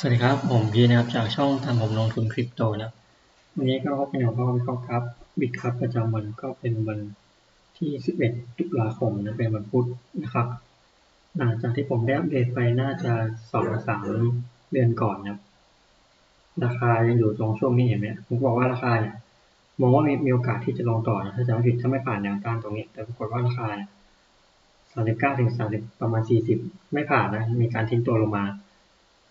สวัสดีครับ ผมพีนะครับจากช่องทำผมลงทุนคริปโตนะวันนี้ก็เป็นหัวข้อวิเคราะห์ครับบิตครับประจำวันก็เป็นวันที่ 11 ตุลาคมนะเป็นวันพุธนะครับ หลังจากที่ผมได้อัปเดตไปน่าจะสองสามเดือนก่อนนะราคายังอยู่ตรงช่วงนี้เห็นไหมผมบอกว่าราคาเนี่ยมองว่ามีมีโอกาสที่จะลงต่อนะถ้าจะไม่ผิดถ้าไม่ผ่านแนวต้านตรงนี้ แต่ปรากฏว่าราคาสามสิบเก้าถึงสามสิบประมาณสี่สิบไม่ผ่านนะมีการทิ้งตัวลงมา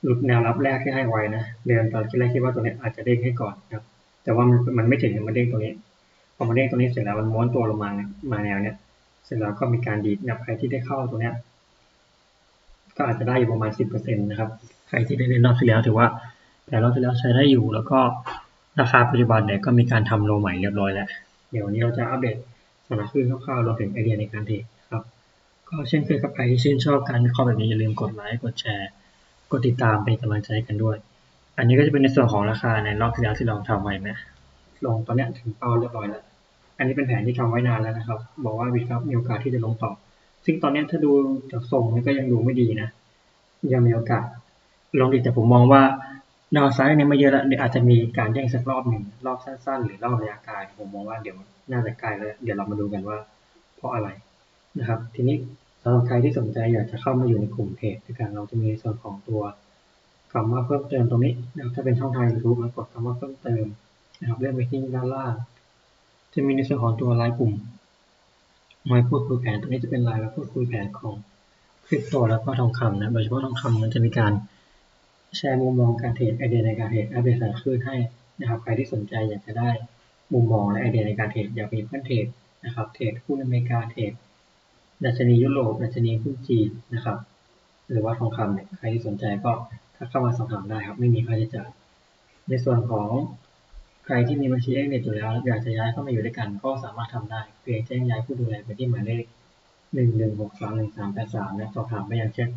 ลุดแนวรับแรกที่ให้ไว้นะเดินตอนแรกคิดว่าตัวนี้อาจจะเด้งให้ก่อนนะครับ แต่ว่ามันมันไม่ถึงมันเด้งตัวนี้พอมันเด้งตัวนี้เสร็จแล้วมันม้วนตัวลงมามาแนวเนี้ยเสร็จแล้วก็มีการดีดนะใครที่ได้เข้าตัวเนี้ยก็อาจจะได้อยู่ประมาณสิบเปอร์เซ็นตนะครับ ใครที่ได้เล่นรอบที่แล้วถือว่า แต่รอบที่แล้วใช้ได้อยู่ แล้วก็ราคาปัจจุบันเนี่ยก็มีการทำโลใหม่เรียบร้อยแล้ว เดี๋ยววันนี้เราจะอัปเดตสถานขึ้นคร่าวๆรวมถึงไอเดียในการเทรดครับ ก็เช่นเคยกับใครที่ชื่นชอบการวิเคราะห์แบบนี้อย่าลืมกดไลค์ กดแชร์ กดติดตามเป็นกำลังใจกันด้วย อันนี้ก็จะเป็นในส่วนของราคาในรอบที่แล้วที่เราทำไว้นะลงตอนนี้ถึงเป้าเรียบร้อยแล้ว อันนี้เป็นแผนที่ทำไว้นานแล้วนะครับ บอกว่าวิครับมีโอกาสที่จะลงต่อ ซึ่งตอนนี้ถ้าดูจากทรงมันก็ยังดูไม่ดีนะ ยังมีโอกาสลองดีแต่ผมมองว่าดาวไซด์เนี่ยไม่เยอะแล้วเดี๋ยวอาจจะมีการแย่งสักรอบหนึ่งรอบสั้น ๆ หรือรอบระยะไกลผมมองว่าเดี๋ยวน่าจะไกลแล้วเดี๋ยวเรามาดูกันว่า เพราะอะไรนะครับ ทีนี้ำหรับใครที่สนใจอยากจะเข้ามาอยู่ในกลุ่มเพจด้วยกันเราจะมีในส่วนของตัวคำว่าเพิ่มเติมตรงนี้นะครับถ้าเป็นช่องทาง YouTube กดคำว่าเพิ่มเติมนะครับเลื่อนไปที่ด้านล่าง จะมีในส่วนของตัวรายกลุ่มมาพูดคุยแผนตรงนี้จะเป็นรายมาพูดคุยแผนของคริปโตแล้วก็ทองคำนะโดยเฉพาะทองคำมันจะมีการแชร์มุมมองการเทรดไอเดียในการเทรดอัปเดตสารคลื่นให้นะครับใครที่สนใจอยากจะได้มุมมองและไอเดียในการเทรดอยากมีเพื่อนเทรดนะครับเทรดหุ้นอเมริกาเทรด ดัชนียุโรป ดัชนีหุ้นจีนนะครับ หรือว่าทองคำเนี่ย ใครที่สนใจก็ทักเข้ามาสอบถามได้ครับ ไม่มีค่าใช้จ่าย ในส่วนของใครที่มีบัญชีเอ็กเน็ตอยู่แล้วอยากจะย้ายเข้ามาอยู่ด้วยกัน ก็สามารถทำได้ เพียงแจ้งย้ายผู้ดูแลไปที่หมายเลขหนึ่งหนึ่งหกสามหนึ่งสามแปดสามและสอบถามไปยังเช่น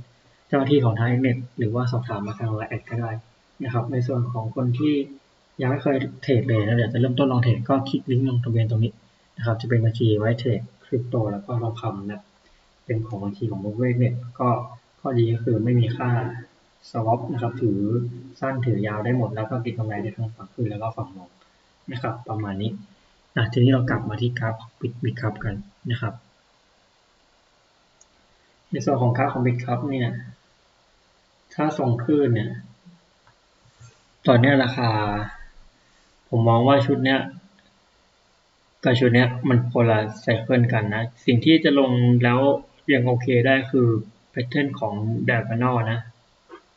เจ้าหน้าที่ของทางเอ็กเน็ตหรือว่าสอบถามมาทางไลน์แอดก็ได้นะครับ ในส่วนของคนที่ยังไม่เคยเทรดเลยแล้วอยากจะเริ่มต้นลองเทรดก็คลิกลิงก์ลงทะเบียนตรงนี้นะครับ จะเป็นบัญชีไว้เทรดคริปโตแล้วก็ทองคำนะ เป็นของบัญชีของโมเวกเน็ตก็ข้อดีก็คือไม่มีค่าสวอปนะครับถือสั้นถือยาวได้หมดแล้วก็ติดกำไรได้ทั้งฝั่งขึ้นแล้วก็ฝั่งลงนะครับ ประมาณนี้อะทีนี้เรากลับมาที่กราฟบิตบิตคัพกันนะครับ ในส่วนของกราฟของบิตคัพเนี่ยถ้าส่งขึ้นเนี่ยตอนนี้ราคา ผมมองว่าชุดเนี้ยกับชุดเนี้ยมันคนละไซเคิลกันนะ สิ่งที่จะลงแล้ว ยังโอเคได้คือแพทเทิร์นของแดบานอนะ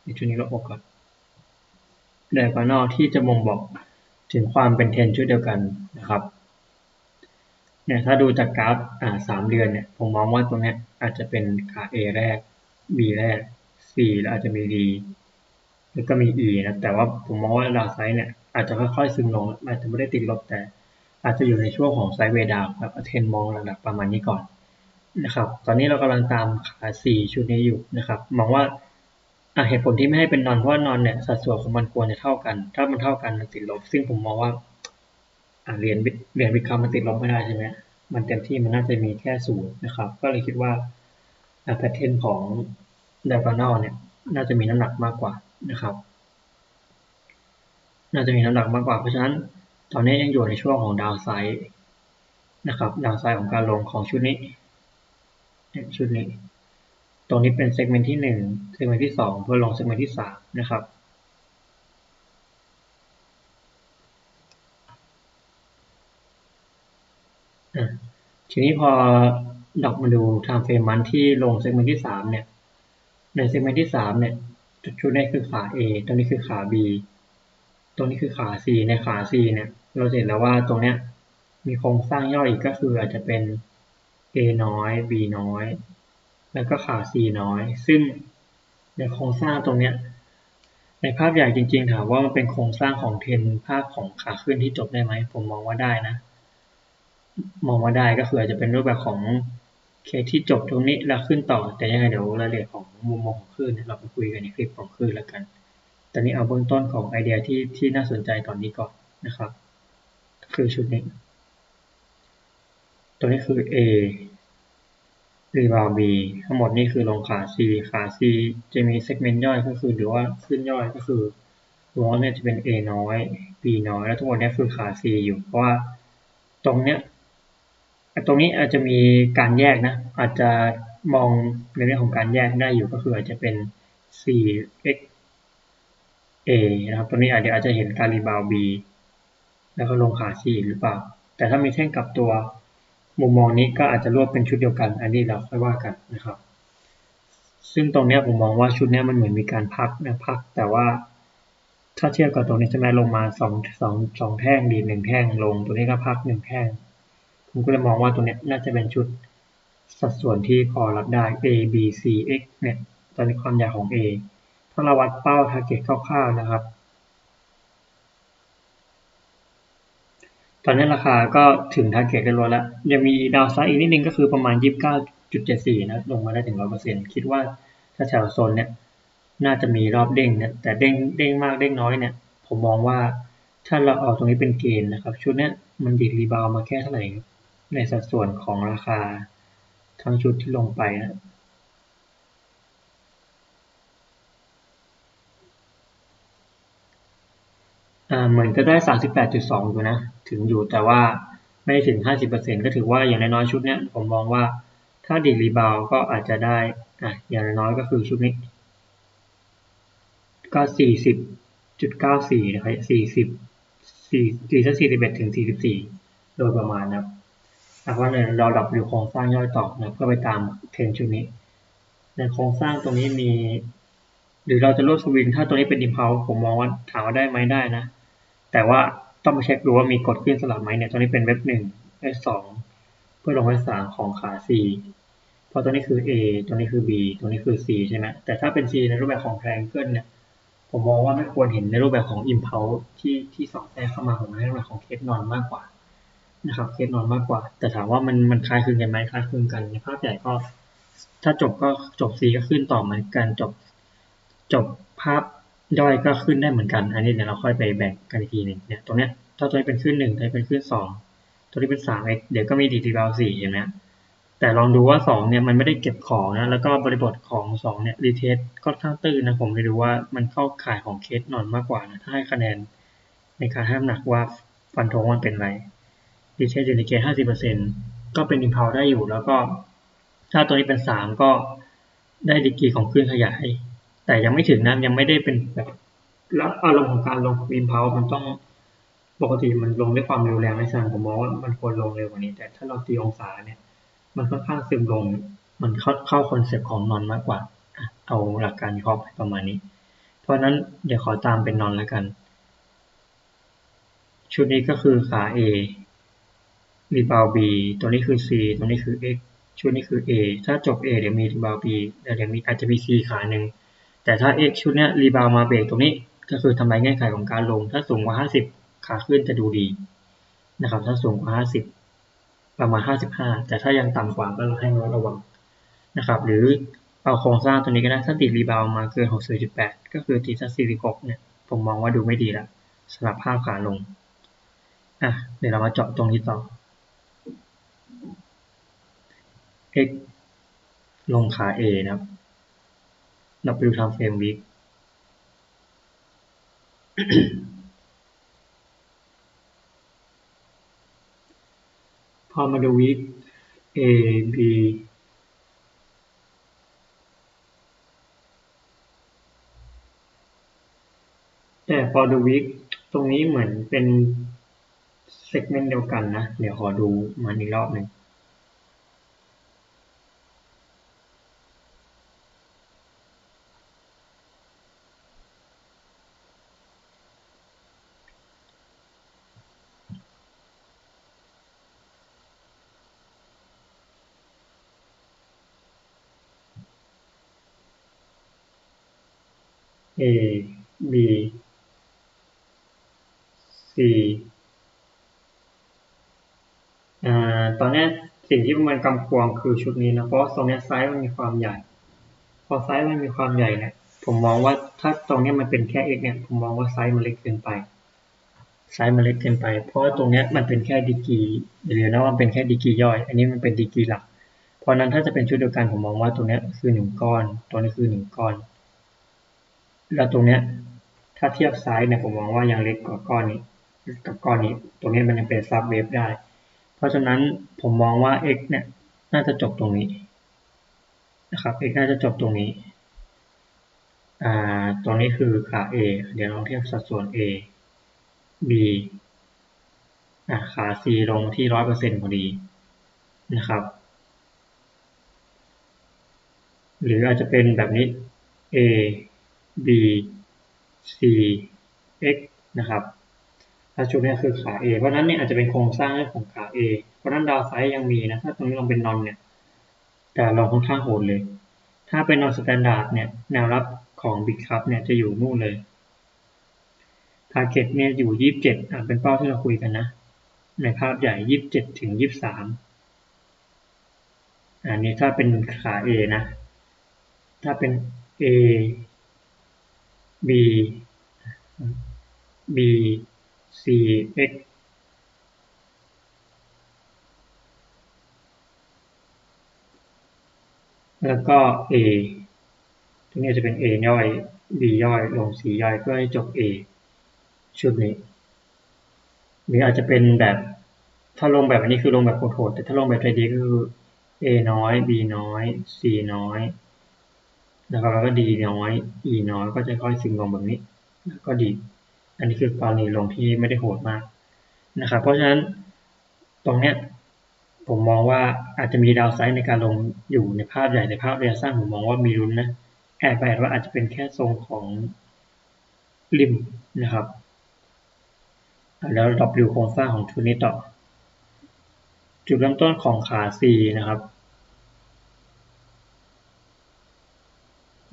ในชุดนี้เราออกก่อนแดบานอที่จะบ่งบอกถึงความเป็นเทนชุดเดียวกันนะครับเนี่ยถ้าดูจากกราฟอ่าสามเดือนเนี่ยผมมองว่าตรงนี้อาจจะเป็นขา A แรก B แรก C แล้วอาจจะมี D แล้วก็มี E นะแต่ว่าผมมองว่าดาวไซด์เนี่ยอาจจะค่อยๆซึมลงอาจจะไม่ได้ติดลบแต่ อาจจะอยู่ในช่วงของไซด์เวดาวครับเทนมองระดับประมาณนี้ก่อน นะครับ ตอนนี้เรากำลังตามขาสี่ชุดนี้อยู่นะครับ มองว่าเหตุผลที่ไม่ให้เป็นนอนเพราะว่านอนเนี่ยสัดส่วนของมันควรจะเท่ากัน ถ้ามันเท่ากันมันติดลบ ซึ่งผมมองว่าเรียนเรียนวิเคราะห์มันติดลบไม่ได้ใช่ไหมมันเต็มที่มันน่าจะมีแค่ศูนย์นะครับ ก็เลยคิดว่าแพทเทิร์นของไดฟานอลเนี่ยน่าจะมีน้ำหนักมากกว่านะครับ น่าจะมีน้ำหนักมากกว่า เพราะฉะนั้นตอนนี้ยังอยู่ในช่วงของดาวไซด์นะครับ ดาวไซด์ของการลงของชุดนี้ ชุดนี้ ตรงนี้เป็นเซกเมนต์ที่หนึ่งเซกเมนต์ที่สองเพื่อลงเซกเมนต์ที่สามนะครับ ทีนี้พอดอกมาดูทางเฟรมมันที่ลงเซกเมนต์ที่สามเนี่ย ในเซกเมนต์ที่สามเนี่ย ชุดนี้คือขา A ตรงนี้คือขา B ตรงนี้คือขา C ในขา C เนี่ย เราเห็นแล้วว่าตรงเนี้ยมีโครงสร้างย่อยอีกก็คืออาจจะเป็น A น้อย B น้อย แล้วก็ขา C น้อย ซึ่งในโครงสร้างตรงเนี้ยในภาพใหญ่จริงๆ ถามว่ามันเป็นโครงสร้างของเทนภาพของขาขึ้นที่จบได้ไหม ผมมองว่าได้นะ มองว่าได้ก็คืออาจจะเป็นรูปแบบของเคที่จบตรงนี้แล้วขึ้นต่อ แต่ยังไงเดี๋ยวรายละเอียดของมุมมองของคลื่นเราไปคุยกันในคลิปของคลื่นแล้วกัน ตอนนี้เอาเบื้องต้นของไอเดียที่ที่น่าสนใจตอนนี้ก่อนนะครับ คือชุดนี้ ตัวนี้คือ A รีบาว B ทั้งหมดนี่คือลงขา C ขา C จะมีเซกเมนต์ย่อยก็คือหรือว่าขึ้นย่อยก็คือวอเนี่ยจะเป็น A น้อย B น้อย แล้วทั้งหมดนี้คือขา C อยู่ เพราะว่าตรงเนี้ยตรงนี้อาจจะมีการแยกนะ อาจจะมองในเรื่องของการแยกได้อยู่ก็คืออาจจะเป็น C x A นะครับ ตัวนี้อาจจะอาจจะเห็นการรีบาว B แล้วก็ลงขา C หรือเปล่า แต่ถ้ามีแท่งกับตัว มุมมองนี้ก็อาจจะรวบเป็นชุดเดียวกัน อันนี้เราค่อยว่ากันนะครับ ซึ่งตรงนี้ผมมองว่าชุดนี้มันเหมือนมีการพักนะพัก แต่ว่าถ้าเทียบกับตรงนี้ใช่ไหมลงมาสองสองสองแท่งดีหนึ่งแท่งลง ตัวนี้ก็พักหนึ่งแท่งผมก็เลยมองว่าตัวนี้น่าจะเป็นชุดสัดส่วนที่พอรับได้ A B C X เนี่ยตอนนี้ความยาวของ A ถ้าเราวัดเป้า target คร่าวๆนะครับ ตอนนี้ราคาก็ถึง target เรียบร้อยแล้วยังมีดาวไซด์อีกนิดนึงก็คือประมาณ 29.74 นะ ลงมาได้ถึง 100%คิดว่าถ้าแถวโซนเนี่ย น่าจะมีรอบเด้งเนี่ยแต่เด้งเด้งมากเด้งน้อยเนี่ย ผมมองว่าถ้าเราเอาตรงนี้เป็นเกณฑ์นะครับ ชุดเนี้ยมันดิดรีบาวมาแค่เท่าไหร่ในสัดส่วนของราคาทั้งชุดที่ลงไปนะ เหมือนจะได้สามสิบแปดจุดสองอยู่นะ ถึงอยู่แต่ว่าไม่ถึงห้าสิบเปอร์เซ็นก็ถือว่าอย่างน้อยๆชุดเนี้ยผมมองว่าถ้าดีรีบาวก็อาจจะได้อะอย่างน้อยก็คือชุดนี้ก็สี่สิบจุดเก้าสี่นะครับสี่สิบสี่สี่สี่สิบเอ็ดถึงสี่สิบสี่โดยประมาณนะครับเพราะเนี่ยเราดับอยู่โครงสร้างย่อยต่อนะเพื่อไปตามเทรนชุดนี้ ในโครงสร้างตรงนี้มี หรือเราจะลดสวิงถ้าตัวนี้เป็นดิมเพลผมมองว่าถามว่าได้ไหมได้นะ แต่ว่าต้องมาเช็คดูว่ามีกดขึ้นสลับไหมเนี่ยตัวนี้เป็นเว็บหนึ่งเว็บสองเพื่อลงเว็บสามของขา C เพราะตัวนี้คือ A ตัวนี้คือ B ตัวนี้คือ C ใช่ไหมแต่ถ้าเป็น C ในรูปแบบของ triangle เนี่ย ผมมองว่าไม่ควรเห็นในรูปแบบของ impulse ที่ที่สอดแทรกเข้ามาผมให้รูปแบบของเคสนอนมากกว่านะครับ เคสนอนมากกว่า แต่ถามว่ามันมันคล้ายคลึงกันไหมคล้ายคลึงกัน ในภาพใหญ่ก็ ถ้าจบก็จบ C ก็ขึ้นต่อเหมือนกันจบจบภาพ ย่อยก็ขึ้นได้เหมือนกัน อันนี้เดี๋ยวเราค่อยไปแบ่งกันอีกทีหนึ่งเนี่ยตรงเนี้ยถ้าตัวนี้เป็นขึ้นหนึ่งตัวนี้เป็นขึ้นสองตัวนี้เป็นสามเเดี๋ยวก็มีดีทีบาลสี่เห็นไหมแต่ลองดูว่าสองเนี่ยมันไม่ได้เก็บของนะแล้วก็บริบทของสองเนี่ยรีเทสก็ข้างตื้นนะผมเลยดูว่ามันเข้าข่ายของเคสนอนมากกว่านะถ้าให้คะแนนในการให้น้ำหนักว่าฟันธงมันเป็นไรรีเทสอยู่ในเกณฑ์ห้าสิบเปอร์เซ็นต์ก็เป็นอิมพาวได้อยู่แล้วก็ ถ้าตัวนี้เป็นสามก็ได้ดีกีของคลื่นขยาย แต่ยังไม่ถึงนะยังไม่ได้เป็นแบบล้วอารมณ์ของการลงวินเพามันต้องปกติมันลงด้วยความเร็วแรงไม่ใช่ผมมองว่ามันควรลงเร็วกว่านี้ แต่ถ้าเราตีองศาเนี่ย มันค่อนข้างซึมลงมันเข้าเข้าคอนเซปต์ของนอนมากกว่า เอาหลักการครอบประมาณนี้ เพราะนั้นเดี๋ยวขอตามเป็นนอนแล้วกัน ชุดนี้ก็คือขา A รีบาว B ตัวนี้คือ C ตัวนี้คือ X ชุดนี้คือ A ถ้าจบ A เดี๋ยวมีรีบาว B เดี๋ยวมีอาจจะมี C ขาหนึ่ง แต่ถ้า X ชุดนี้รีบาวมาเบรกตรงนี้ ก็คือทำลายเงื่อนไขของการลง ถ้าสูงกว่า 50 ขาขึ้นจะดูดีนะครับ ถ้าสูงกว่า 50 ประมาณ 55 แต่ถ้ายังต่ำกว่าก็ให้ระวังนะครับ หรือเอาโครงสร้างตัวนี้ก็ได้ ถ้าติดรีบาวมาเกิน64.8ก็คือติดสัก46 เนี่ย ผมมองว่าดูไม่ดีแล้วสำหรับภาพขาลง อะ เดี๋ยวเรามาเจาะตรงนี้ต่อ x ลงขา A นะครับ เราไปดูทำเฟรมวิกพอมาดูวิก A B แต่พอดูวิกตรงนี้เหมือนเป็นเซกเมนต์เดียวกันนะ เดี๋ยวขอดูมันอีกรอบหนึ่ง A B C อ่าตอนนี้สิ่งที่มันกำกวงคือชุดนี้นะเพราะตรงนี้ไซส์มันมีความใหญ่ พอไซส์มันมีความใหญ่เนี่ยผมมองว่าถ้าตรงนี้มันเป็นแค่ x เนี่ยผมมองว่าไซส์มันเล็กเกินไปไซส์มันเล็กเกินไป เพราะตรงนี้มันเป็นแค่ดีกีเดียวนะว่ามันเป็นแค่ดีกีย่อย อันนี้มันเป็นดีกีหลักพเพราะนั้นถ้าจะเป็นชุดเดียวกันผมมองว่าตรงนี้คือหนึ่งก้อน ตัวนี้คือหนึ่งก้อน แล้วตรงเนี้ยถ้าเทียบไซส์เนี่ยผมมองว่ายังเล็กกว่าก้อนนี้กับก้อนนี้ ตรงนี้มันยังเป็นซับเวฟได้ เพราะฉะนั้นผมมองว่า x เนี่ยน่าจะจบตรงนี้นะครับ x น่าจะจบตรงนี้อ่าตรงนี้คือขา a เดี๋ยวลองเทียบสัดส่วน a b อ่าขา c ลงที่ร้อยเปอร์เซ็นต์พอดีนะครับ หรืออาจจะเป็นแบบนี้ a b c x นะครับถ้าชุดนี้คือขา A เพราะนั้นเนี่ยอาจจะเป็นโครงสร้างเรื่องของขา A เพราะนั้นดาวไซด์ยังมีนะ ถ้าตรงนี้ลองเป็นนอนเนี่ย แต่ลองค่อนข้างโหดเลย ถ้าเป็นนอนสแตนดาร์ดเนี่ย แนวรับของบิ๊กคัพเนี่ยจะอยู่นู่นเลย ทาร์เก็ตเนี่ยอยู่ยี่สิบเจ็ดอ่าเป็นเป้าที่เราคุยกันนะ ในภาพใหญ่ยี่สิบเจ็ดถึงยี่สิบสามอันนี้ถ้าเป็นขา A นะ ถ้าเป็น A B B C X แล้วก็ A ตรงนี้จะเป็น A ย่อย B ย่อย ลง C ย่อยเพื่อให้จบ A ชุดนี้หรืออาจจะเป็นแบบถ้าลงแบบนี้คือลงแบบโหดๆแต่ถ้าลงแบบใจดีก็คือ A น้อย B น้อย C น้อย แล้วก็แล้วก็ D น้อย E น้อยก็จะค่อยซึงลงแบบนี้แล้วก็ดี อันนี้คือกรณีลงที่ไม่ได้โหดมากนะครับ เพราะฉะนั้นตรงเนี้ยผมมองว่าอาจจะมีดาวไซด์ในการลงอยู่ในภาพใหญ่ในภาพระยะสั้นผมมองว่ามีรุนนะแอบไปแอบว่าอาจจะเป็นแค่ทรงของริมนะครับ แล้วดรอปดูโครงสร้างของทุนนี้ต่อ จุดเริ่มต้นของขา C นะครับ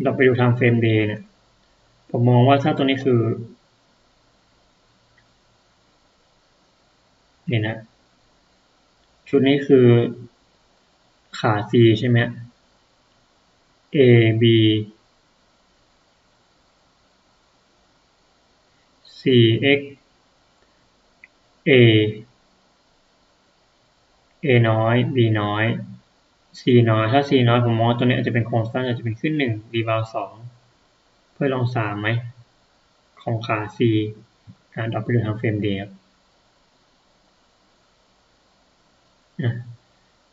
เราไปดูทางเฟรมเดย์เนี่ย ผมมองว่าถ้าตัวนี้คือเนี่นะ ชุดนี้คือขา C ใช่ไหม A B C X A A น้อย B น้อย C น้อย ถ้า C น้อยผมมองตัวนี้อาจจะเป็นโครงสร้างอาจจะเป็นขึ้นหนึ่งรีบาวสองเพื่อลองสามไหมของขา C การดรอปไปดูทางเฟรมเดียบ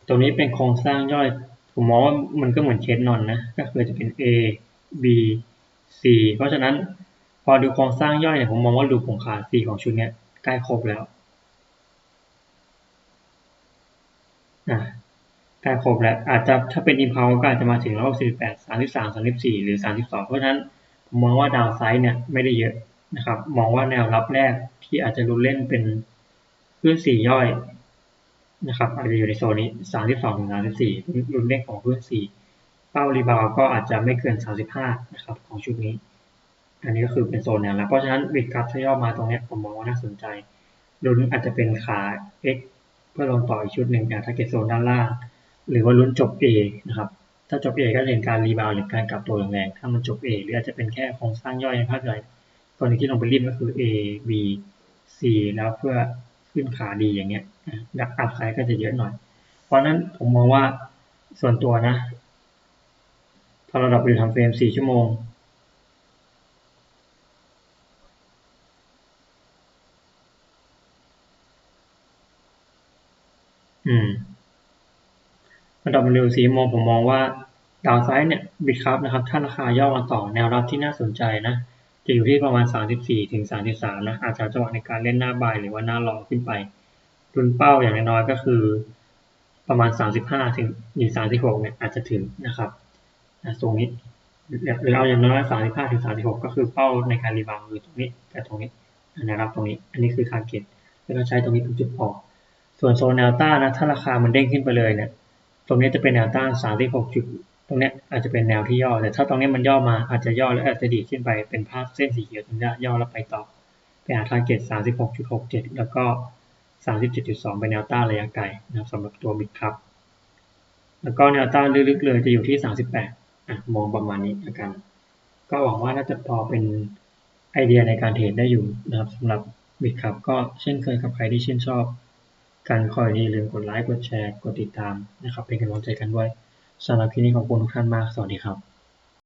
ตรงนี้เป็นโครงสร้างย่อย ผมมองว่ามันก็เหมือนเคสนอนนะ ก็คือจะเป็น A B C เพราะฉะนั้นพอดูโครงสร้างย่อยเนี่ยผมมองว่าลูปของขา C ของชุดนี้ใกล้ครบแล้วอ่า ใกล้ครบแล้วอาจจะถ้าเป็นอิมพาวก็อาจจะมาถึงรอบสามสามสิบสี่หรือสามสิบสองเพราะฉะนั้นมองว่าดาวไซด์เนี่ยไม่ได้เยอะนะครับ มองว่าแนวรับแรกที่อาจจะรุนเล่นเป็นคลื่นสี่ย่อยนะครับอาจจะอยู่ในโซนนี้สามสิบสองถึงสามสิบสี่รุ่นเลขของเพื่อนสี่เป้ารีบาวก็อาจจะไม่เกินสามสิบห้านะครับของชุดนี้ อันนี้ก็คือเป็นโซนแนวแล้วเพราะฉะนั้นบิดครับถ้าย่อมาตรงนี้ผมมองว่าน่าสนใจรุนอาจจะเป็นขา X เพื่อลงต่ออีกชุดหนึ่งอย่ถ้าเกิดโซนด้านล่าง หรือว่ารุ่นจบ A นะครับถ้าจบ A ก็จะเห็นการรีบาวหรือการกลับตัวแรงๆถ้ามันจบ A หรืออาจจะเป็นแค่โครงสร้างย่อยในภาพใหญ่ตัวนี้ที่ลงไปรีบก็คือ A B C แล้วเพื่อขึ้นขาดีอย่างเงี้ยดักอัพไซด์ก็จะเยอะหน่อย เพราะนั้นผมมองว่าส่วนตัวนะพอเราดับอยู่ทำเฟรมสี่ชั่วโมง อืม ระดับเร็วสีมองผมมองว่าดาวไซด์เนี่ยบิตครับนะครับ ถ้าราคาย่อมาต่อแนวรับที่น่าสนใจนะ จะอยู่ที่ประมาณ 34ถึง33 นะ อาจจะจังหวะในการเล่นหน้าบายหรือว่าหน้ารอขึ้นไป รุนเป้าอย่างน้อยก็คือ ประมาณ 35ถึงหรือ36 เนี่ยอาจจะถึงนะครับตรงนี้หรือเอาอย่างน้อย35ถึง36 ก็คือเป้าในการรีบาวคือตรงนี้กับตรงนี้นะครับตรงนี้ อันนี้คือทาร์เก็ตแล้วก็ใช้ตรงนี้เป็นจุดพอ ส่วนโซนแนวต้านนะถ้าราคามันเด้งขึ้นไปเลยเนี่ย ตรงนี้จะเป็นแนวต้าน36จุด ตรงนี้อาจจะเป็นแนวที่ย่อ แต่ถ้าตรงนี้มันย่อมาอาจจะย่อแล้วอาจจะดีขึ้นไปเป็นภาพเส้นสีเขียวตรงนี้ย่อแล้วไปต่อไปหาทาร์เก็ต36.67แล้วก็37.2เป็นแนวต้านระยะไกลนะครับสำหรับตัวบิตครับ แล้วก็แนวต้านลึกๆเลยจะอยู่ที่38อะมองประมาณนี้แล้วกัน ก็หวังว่าน่าจะพอเป็นไอเดียในการเทรดได้อยู่นะครับสำหรับบิตครับก็เช่นเคยกับใครที่ชื่นชอบ กันคออย่าลืมกดไลค์ กดแชร์ กดติดตามนะครับ เป็นกำลังใจกันด้วยสำหรับคลิปนี้ขอบคุณทุกท่านมาก สวัสดีครับ